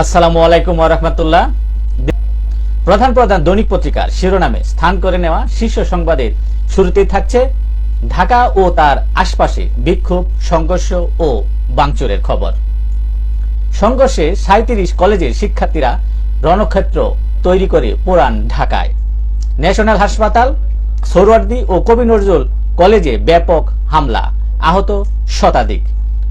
আসসালামু আলাইকুম রহমতুল্লাহ। প্রধান প্রধান দৈনিক পত্রিকার শিরোনামে স্থান করে নেওয়া শীর্ষ সংবাদের শুরুতেই থাকছে ঢাকা ও তার আশপাশে বিক্ষোভ, সংঘর্ষ ও বাংচুরের খবর। সংঘর্ষে সাঁত্রিশ কলেজের শিক্ষার্থীরা রণক্ষেত্র তৈরি করে পুরান ঢাকায়। ন্যাশনাল হাসপাতাল সোরওয়ার্দী ও কবি নজরুল কলেজে ব্যাপক হামলা, আহত শতাধিক।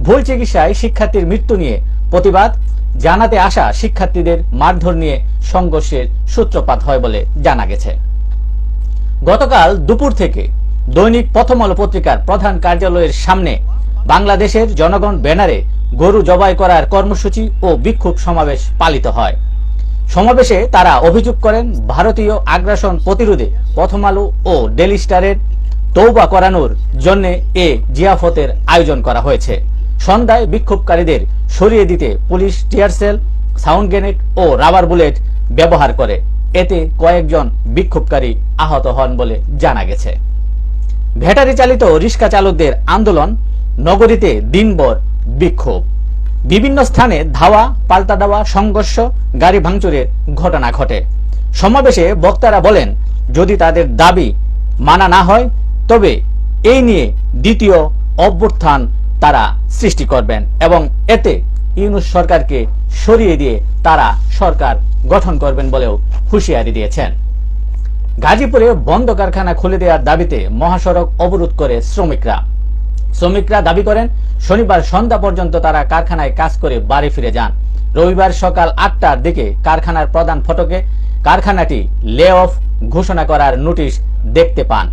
ভুল চিকিৎসায় শিক্ষার্থীর মৃত্যু নিয়ে প্রতিবাদ জানাতে আসা শিক্ষার্থীদের মারধর নিয়ে সংঘর্ষের সূত্রপাত হয় বলে জানা গেছে। গতকাল দুপুর থেকে দৈনিক প্রথম আলো পত্রিকার প্রধান কার্যালয়ের সামনে বাংলাদেশের জনগণ ব্যানারে গরু জবাই করার কর্মসূচি ও বিক্ষোভ সমাবেশ পালিত হয়। সমাবেশে তারা অভিযোগ করেন, ভারতীয় আগ্রাসন প্রতিরোধে প্রথম আলো ও ডেলি স্টারের তৌবা করানোর জন্য এ জিয়াফতের আয়োজন করা হয়েছে। সন্ধ্যায় বিক্ষোভকারীদের সরিয়ে দিতে police tear shell, sound grenade ও রাবার বুলেট ব্যবহার করে। এতে কয়েকজন বিক্ষোভকারী আহত হন বলে জানা গেছে। ভ্যাটারি চালিত রিক্সা চালকদের আন্দোলন নগরীতে দিনভর বিক্ষোভ। বিভিন্ন স্থানে ধাওয়া, পাল্টা দেওয়া, সংঘর্ষ, গাড়ি ভাঙচুরের ঘটনা ঘটে। সমাবেশে বক্তারা বলেন, যদি তাদের দাবি মানা না হয়, তবে এই নিয়ে দ্বিতীয় অভ্যুত্থান তারা সৃষ্টি করবেন এবং এতে ইউনুস সরকারকে সরিয়ে দিয়ে তারা সরকার গঠন করবেন বলেও হুঁশিয়ারি দিয়েছেন। গাজীপুরে বন্ধ কারখানা খুলে দেওয়ার দাবিতে মহাসড়ক অবরোধ করে শ্রমিকরা। শ্রমিকরা দাবি করেন, শনিবার সন্ধ্যা পর্যন্ত তারা কারখানায় কাজ করে বাড়ি ফিরে যান। রবিবার সকাল আটটার দিকে কারখানার প্রধান ফটকে কারখানাটি লে অফ ঘোষণা করার নোটিশ দেখতে পান।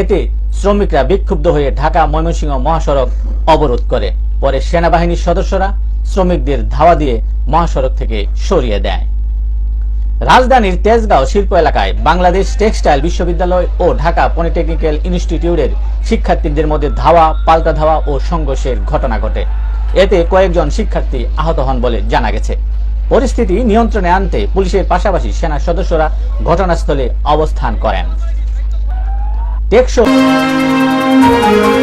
এতে শ্রমিকরা বিক্ষুব্ধ হয়ে ঢাকা ময়মনসিংহ মহাসড়ক অবরোধ করে। পরে সেনাবাহিনীর সদস্যরা শ্রমিকদের ধাওয়া দিয়ে মহাসড়ক থেকে সরিয়ে দেয়। রাজধানীর তেজগাঁও শিল্প এলাকায় বাংলাদেশ টেক্সটাইল বিশ্ববিদ্যালয় ও ঢাকা পলিটেকনিক্যাল ইনস্টিটিউটের শিক্ষার্থীদের মধ্যে ধাওয়া, পাল্টা ধাওয়া ও সংঘর্ষের ঘটনা ঘটে। এতে কয়েকজন শিক্ষার্থী আহত হন বলে জানা গেছে। পরিস্থিতি নিয়ন্ত্রণে আনতে পুলিশের পাশাপাশি সেনা সদস্যরা ঘটনাস্থলে অবস্থান করেন। টেকসই